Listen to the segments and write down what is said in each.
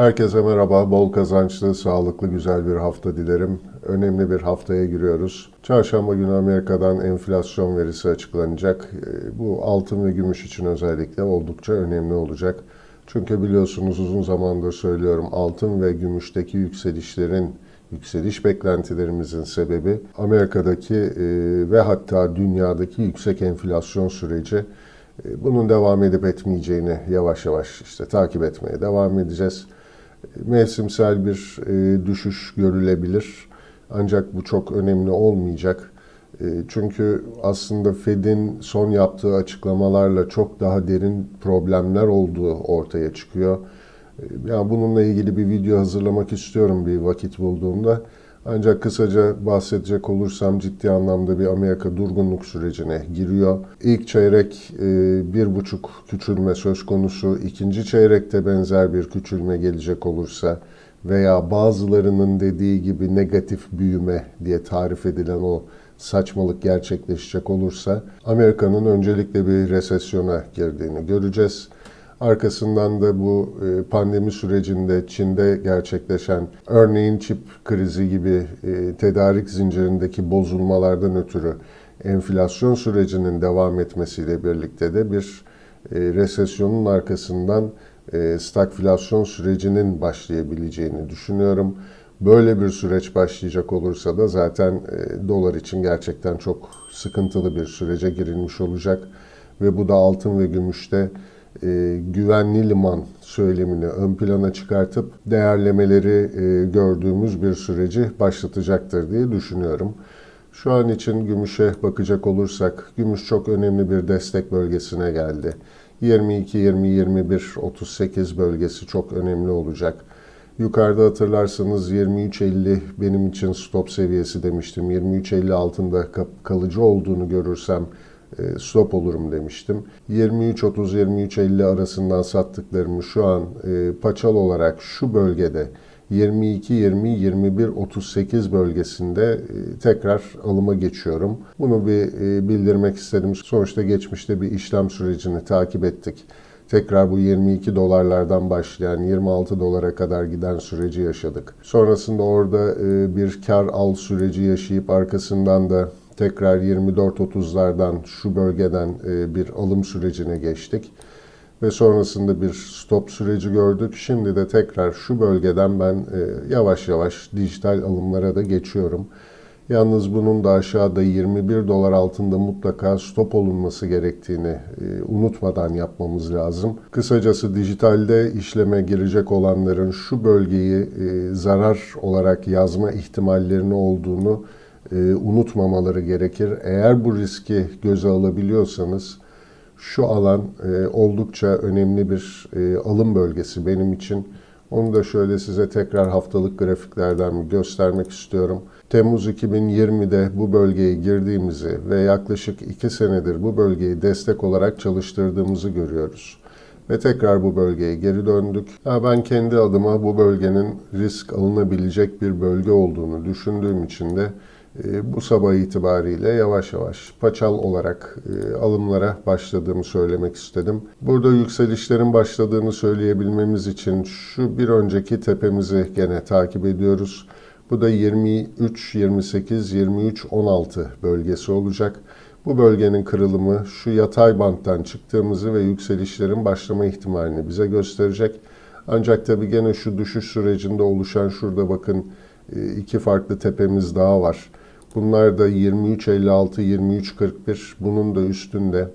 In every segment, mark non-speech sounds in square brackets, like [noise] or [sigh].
Herkese merhaba, bol kazançlı, sağlıklı, güzel bir hafta dilerim. Önemli bir haftaya giriyoruz. Çarşamba günü Amerika'dan enflasyon verisi açıklanacak. Ee, Bu altın ve gümüş için özellikle oldukça önemli olacak. Çünkü biliyorsunuz uzun zamandır söylüyorum altın ve gümüşteki yükselişlerin yükseliş beklentilerimizin sebebi Amerika'daki e, ve hatta dünyadaki yüksek enflasyon süreci. E, Bunun devam edip etmeyeceğini yavaş yavaş işte takip etmeye devam edeceğiz. Mevsimsel bir e, düşüş görülebilir. Ancak bu çok önemli olmayacak. E, Çünkü aslında Fed'in son yaptığı açıklamalarla çok daha derin problemler olduğu ortaya çıkıyor. E, Yani bununla ilgili bir video hazırlamak istiyorum bir vakit bulduğumda. Ancak kısaca bahsedecek olursam ciddi anlamda bir Amerika durgunluk sürecine giriyor. İlk çeyrek e, bir buçuk küçülme söz konusu. İkinci çeyrekte benzer bir küçülme gelecek olursa veya bazılarının dediği gibi negatif büyüme diye tarif edilen o saçmalık gerçekleşecek olursa Amerika'nın öncelikle bir resesyona girdiğini göreceğiz. Arkasından da bu e, pandemi sürecinde Çin'de gerçekleşen örneğin çip krizi gibi e, tedarik zincirindeki bozulmalardan ötürü enflasyon sürecinin devam etmesiyle birlikte de bir e, resesyonun arkasından stagflasyon sürecinin başlayabileceğini düşünüyorum. Böyle bir süreç başlayacak olursa da zaten dolar için gerçekten çok sıkıntılı bir sürece girilmiş olacak ve bu da altın ve gümüşte e, güvenli liman söylemini ön plana çıkartıp değerlemeleri e, gördüğümüz bir süreci başlatacaktır diye düşünüyorum. Şu an için gümüşe bakacak olursak, gümüş çok önemli bir destek bölgesine geldi. 22, 20, 21, 38 bölgesi çok önemli olacak. Yukarıda hatırlarsanız 23.50 benim için stop seviyesi demiştim. 23.50 altında kalıcı olduğunu görürsem stop olurum demiştim. 23.30-23.50 arasından sattıklarımı şu an e, paçal olarak şu bölgede 22, 20, 21, 38 bölgesinde e, tekrar alıma geçiyorum. Bunu bir e, bildirmek istedim. Sonuçta geçmişte bir işlem sürecini takip ettik. Tekrar bu 22 dolarlardan başlayan 26 dolara kadar giden süreci yaşadık. Sonrasında orada e, bir kar al süreci yaşayıp arkasından da tekrar 24-30'lardan şu bölgeden e, bir alım sürecine geçtik. Ve sonrasında bir stop süreci gördük. Şimdi de tekrar şu bölgeden ben e, yavaş yavaş dijital alımlara da geçiyorum. Yalnız bunun da aşağıda 21 dolar altında mutlaka stop olunması gerektiğini e, unutmadan yapmamız lazım. Kısacası dijitalde işleme girecek olanların şu bölgeyi zarar olarak yazma ihtimallerinin olduğunu e, unutmamaları gerekir. Eğer bu riski göze alabiliyorsanız şu alan e, oldukça önemli bir e, alım bölgesi benim için. Onu da şöyle size tekrar haftalık grafiklerden göstermek istiyorum. Temmuz 2020'de bu bölgeye girdiğimizi ve yaklaşık 2 senedir bu bölgeyi destek olarak çalıştırdığımızı görüyoruz. Ve tekrar bu bölgeye geri döndük. Ya ben kendi adıma bu bölgenin risk alınabilecek bir bölge olduğunu düşündüğüm için de bu sabah itibariyle yavaş yavaş paçal olarak e, alımlara başladığımı söylemek istedim. Burada yükselişlerin başladığını söyleyebilmemiz için şu bir önceki tepemizi gene takip ediyoruz. Bu da 23, 28, 23, 16 bölgesi olacak. Bu bölgenin kırılımı şu yatay banttan çıktığımızı ve yükselişlerin başlama ihtimalini bize gösterecek. Ancak tabi gene şu düşüş sürecinde oluşan şurada bakın e, iki farklı tepemiz daha var. Bunlar da 23.56, 23.41 bunun da üstünde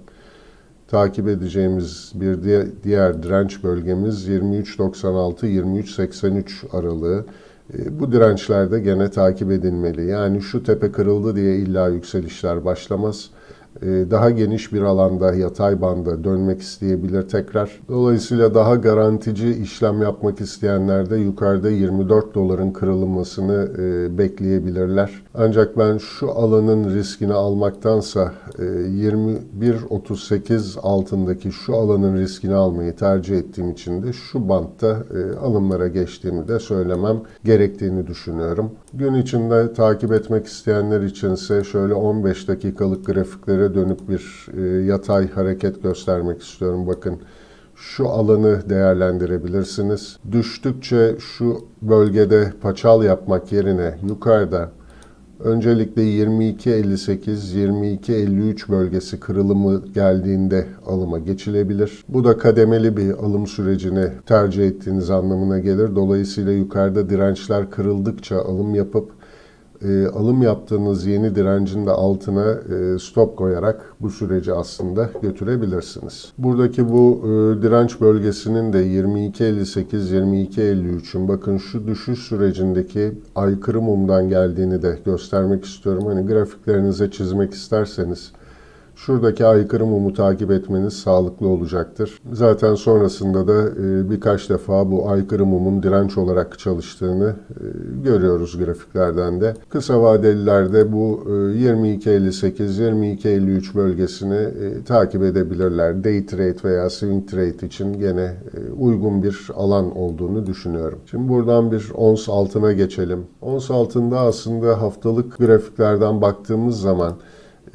takip edeceğimiz bir diğer direnç bölgemiz 23.96, 23.83 aralığı. E, bu dirençlerde gene takip edilmeli. Yani şu tepe kırıldı diye illa yükselişler başlamaz. E, daha geniş bir alanda yatay banda dönmek isteyebilir tekrar. Dolayısıyla daha garantici işlem yapmak isteyenler de yukarıda 24 doların kırılmasını e, bekleyebilirler. Ancak ben şu alanın riskini almaktansa 21.38 altındaki şu alanın riskini almayı tercih ettiğim için de şu bantta alımlara geçtiğimi de söylemem gerektiğini düşünüyorum. Gün içinde takip etmek isteyenler içinse şöyle 15 dakikalık grafiklere dönüp bir e, yatay hareket göstermek istiyorum. Bakın şu alanı değerlendirebilirsiniz. Düştükçe şu bölgede paçal yapmak yerine yukarıda öncelikle 22.58-22.53 bölgesi kırılımı geldiğinde alıma geçilebilir. Bu da kademeli bir alım sürecini tercih ettiğiniz anlamına gelir. Dolayısıyla yukarıda dirençler kırıldıkça alım yapıp e, alım yaptığınız yeni direncin de altına e, stop koyarak bu süreci aslında götürebilirsiniz. Buradaki bu e, direnç bölgesinin de 22.58-22.53'ün bakın şu düşüş sürecindeki aykırı mumdan geldiğini de göstermek istiyorum. Hani grafiklerinize çizmek isterseniz Şuradaki aykırı mumu takip etmeniz sağlıklı olacaktır. Zaten sonrasında da e, birkaç defa bu aykırı mumun direnç olarak çalıştığını e, görüyoruz grafiklerden de. Kısa vadelilerde bu e, 22.58-22.53 bölgesini e, takip edebilirler. Day trade veya swing trade için gene uygun bir alan olduğunu düşünüyorum. Şimdi buradan bir ons altına geçelim. Ons altında aslında haftalık grafiklerden baktığımız zaman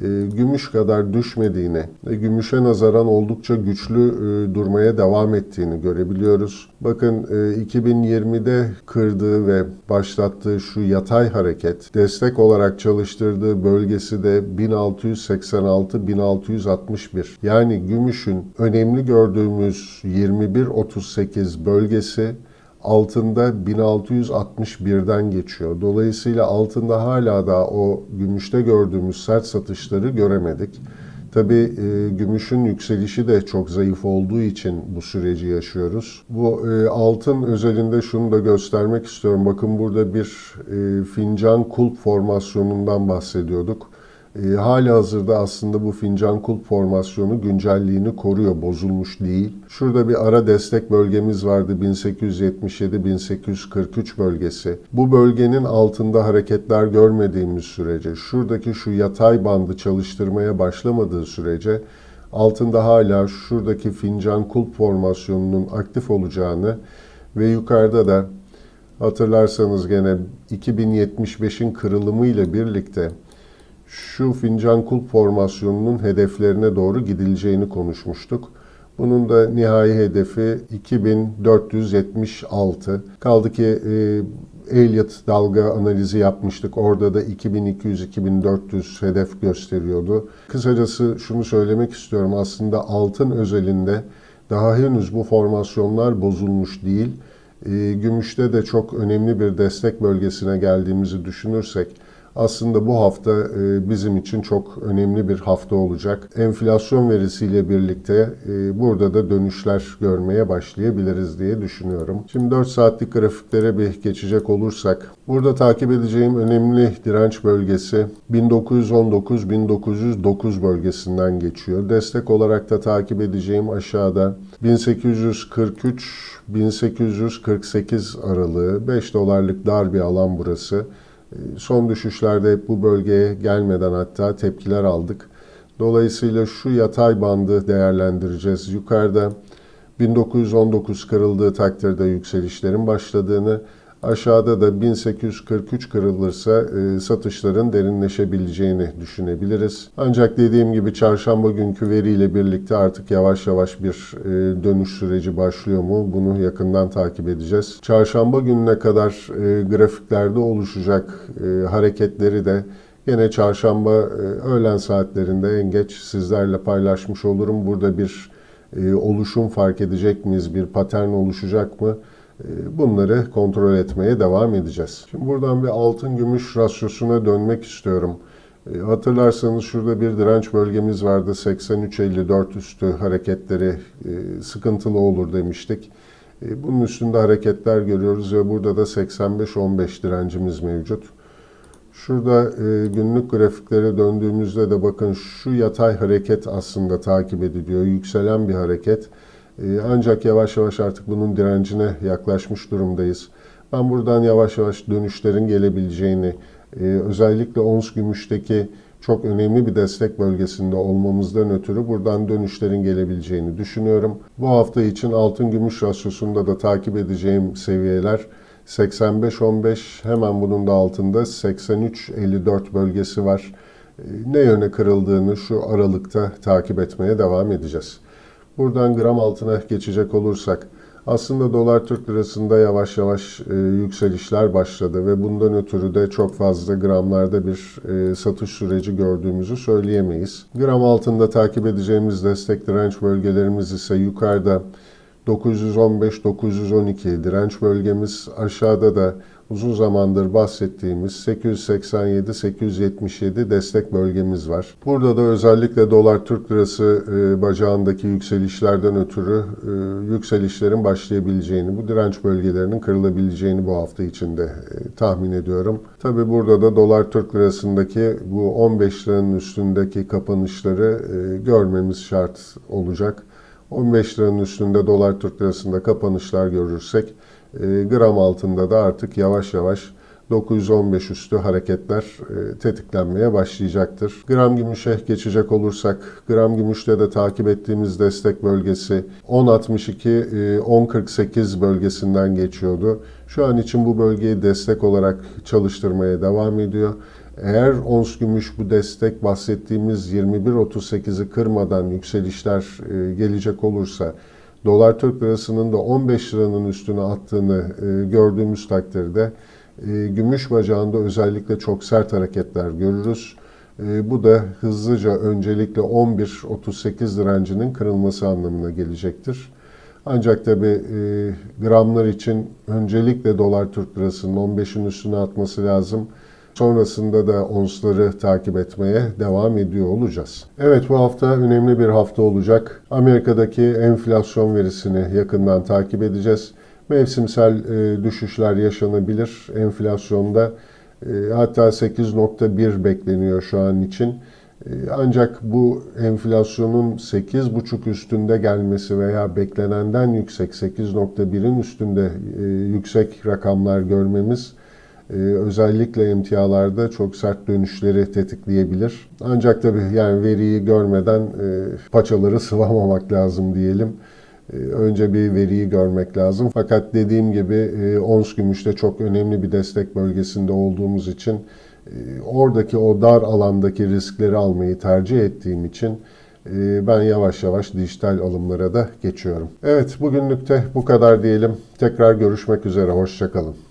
e, gümüş kadar düşmediğini ve gümüşe nazaran oldukça güçlü e, durmaya devam ettiğini görebiliyoruz. Bakın e, 2020'de kırdığı ve başlattığı şu yatay hareket destek olarak çalıştırdığı bölgesi de 1686-1661. Yani gümüşün önemli gördüğümüz 21.38 bölgesi altında 1661'den geçiyor. Dolayısıyla altında hala da o gümüşte gördüğümüz sert satışları göremedik. Tabi e, gümüşün yükselişi de çok zayıf olduğu için bu süreci yaşıyoruz. Bu e, altın özelinde şunu da göstermek istiyorum. Bakın burada bir e, fincan kulp formasyonundan bahsediyorduk. E, hali hazırda aslında bu fincan kulp formasyonu güncelliğini koruyor, bozulmuş değil. Şurada bir ara destek bölgemiz vardı 1877-1843 bölgesi. Bu bölgenin altında hareketler görmediğimiz sürece, şuradaki şu yatay bandı çalıştırmaya başlamadığı sürece altında hala şuradaki fincan kulp formasyonunun aktif olacağını ve yukarıda da hatırlarsanız gene 2075'in kırılımı ile birlikte şu fincan kulp formasyonunun hedeflerine doğru gidileceğini konuşmuştuk. Bunun da nihai hedefi 2476. Kaldı ki e, Elliott dalga analizi yapmıştık. Orada da 2200-2400 hedef gösteriyordu. Kısacası şunu söylemek istiyorum. Aslında altın özelinde daha henüz bu formasyonlar bozulmuş değil. E, gümüşte de çok önemli bir destek bölgesine geldiğimizi düşünürsek aslında bu hafta e, bizim için çok önemli bir hafta olacak. Enflasyon verisiyle birlikte e, burada da dönüşler görmeye başlayabiliriz diye düşünüyorum. Şimdi 4 saatlik grafiklere bir geçecek olursak, burada takip edeceğim önemli direnç bölgesi 1919-1909 bölgesinden geçiyor. Destek olarak da takip edeceğim aşağıda 1843-1848 aralığı 5 dolarlık dar bir alan burası. Son düşüşlerde hep bu bölgeye gelmeden hatta tepkiler aldık. Dolayısıyla şu yatay bandı değerlendireceğiz. Yukarıda 1919 kırıldığı takdirde yükselişlerin başladığını, aşağıda da 1843 kırılırsa e, satışların derinleşebileceğini düşünebiliriz. Ancak dediğim gibi çarşamba günkü veriyle birlikte artık yavaş yavaş bir e, dönüş süreci başlıyor mu? Bunu yakından takip edeceğiz. Çarşamba gününe kadar e, grafiklerde oluşacak e, hareketleri de Yine çarşamba e, öğlen saatlerinde en geç sizlerle paylaşmış olurum. Burada bir e, oluşum fark edecek miyiz? Bir patern oluşacak mı? E, bunları kontrol etmeye devam edeceğiz. Şimdi buradan bir altın gümüş rasyosuna dönmek istiyorum. Hatırlarsanız şurada bir direnç bölgemiz vardı. 83.54 üstü hareketleri sıkıntılı olur demiştik. Bunun üstünde hareketler görüyoruz ve burada da 85-15 direncimiz mevcut. Şurada e, günlük grafiklere döndüğümüzde de bakın şu yatay hareket aslında takip ediliyor. Yükselen bir hareket. E, ancak yavaş yavaş artık bunun direncine yaklaşmış durumdayız. Ben buradan yavaş yavaş dönüşlerin gelebileceğini, e, özellikle ons gümüşteki çok önemli bir destek bölgesinde olmamızdan ötürü buradan dönüşlerin gelebileceğini düşünüyorum. Bu hafta için altın gümüş rasyosunda da takip edeceğim seviyeler 85-15 hemen bunun da altında 83-54 bölgesi var. Ee, ne yöne kırıldığını şu aralıkta takip etmeye devam edeceğiz. Buradan gram altına geçecek olursak aslında dolar Türk lirasında yavaş yavaş e, yükselişler başladı ve bundan ötürü de çok fazla gramlarda bir e, satış süreci gördüğümüzü söyleyemeyiz. Gram altında takip edeceğimiz destek direnç bölgelerimiz ise yukarıda 915-912 direnç bölgemiz, aşağıda da uzun zamandır bahsettiğimiz 887-877 destek bölgemiz var. Burada da özellikle dolar Türk lirası e, bacağındaki yükselişlerden ötürü e, yükselişlerin başlayabileceğini, bu direnç bölgelerinin kırılabileceğini bu hafta içinde e, tahmin ediyorum. Tabi burada da dolar Türk lirasındaki bu 15 liranın üstündeki kapanışları görmemiz şart olacak. 15 liranın üstünde dolar Türk lirasında kapanışlar görürsek e, gram altında da artık yavaş yavaş 915 üstü hareketler e, tetiklenmeye başlayacaktır. Gram gümüşe geçecek olursak, gram gümüşte de takip ettiğimiz destek bölgesi 10.62-10.48 e, bölgesinden geçiyordu. Şu an için bu bölgeyi destek olarak çalıştırmaya devam ediyor. Eğer ons gümüş bu destek bahsettiğimiz 21.38'i kırmadan yükselişler e, gelecek olursa dolar Türk lirasının da 15 liranın üstüne attığını e, gördüğümüz takdirde e, gümüş bacağında özellikle çok sert hareketler görürüz. Bu da hızlıca öncelikle 11.38 direncinin kırılması anlamına gelecektir. Ancak tabi gramlar için öncelikle dolar Türk lirasının 15'in üstüne atması lazım. Sonrasında da onsları takip etmeye devam ediyor olacağız. Evet bu hafta önemli bir hafta olacak. Amerika'daki enflasyon verisini yakından takip edeceğiz. Mevsimsel e, düşüşler yaşanabilir enflasyonda. E, hatta 8.1 bekleniyor şu an için. E, ancak bu enflasyonun 8.5 üstünde gelmesi veya beklenenden yüksek 8.1'in üstünde yüksek rakamlar görmemiz ee, özellikle emtialarda çok sert dönüşleri tetikleyebilir. Ancak tabii yani veriyi görmeden e, paçaları [laughs] sıvamamak lazım diyelim. E, önce bir veriyi görmek lazım. Fakat dediğim gibi e, ons gümüşte çok önemli bir destek bölgesinde olduğumuz için e, oradaki o dar alandaki riskleri almayı tercih ettiğim için e, ben yavaş yavaş dijital alımlara da geçiyorum. Evet bugünlükte bu kadar diyelim. Tekrar görüşmek üzere. Hoşçakalın.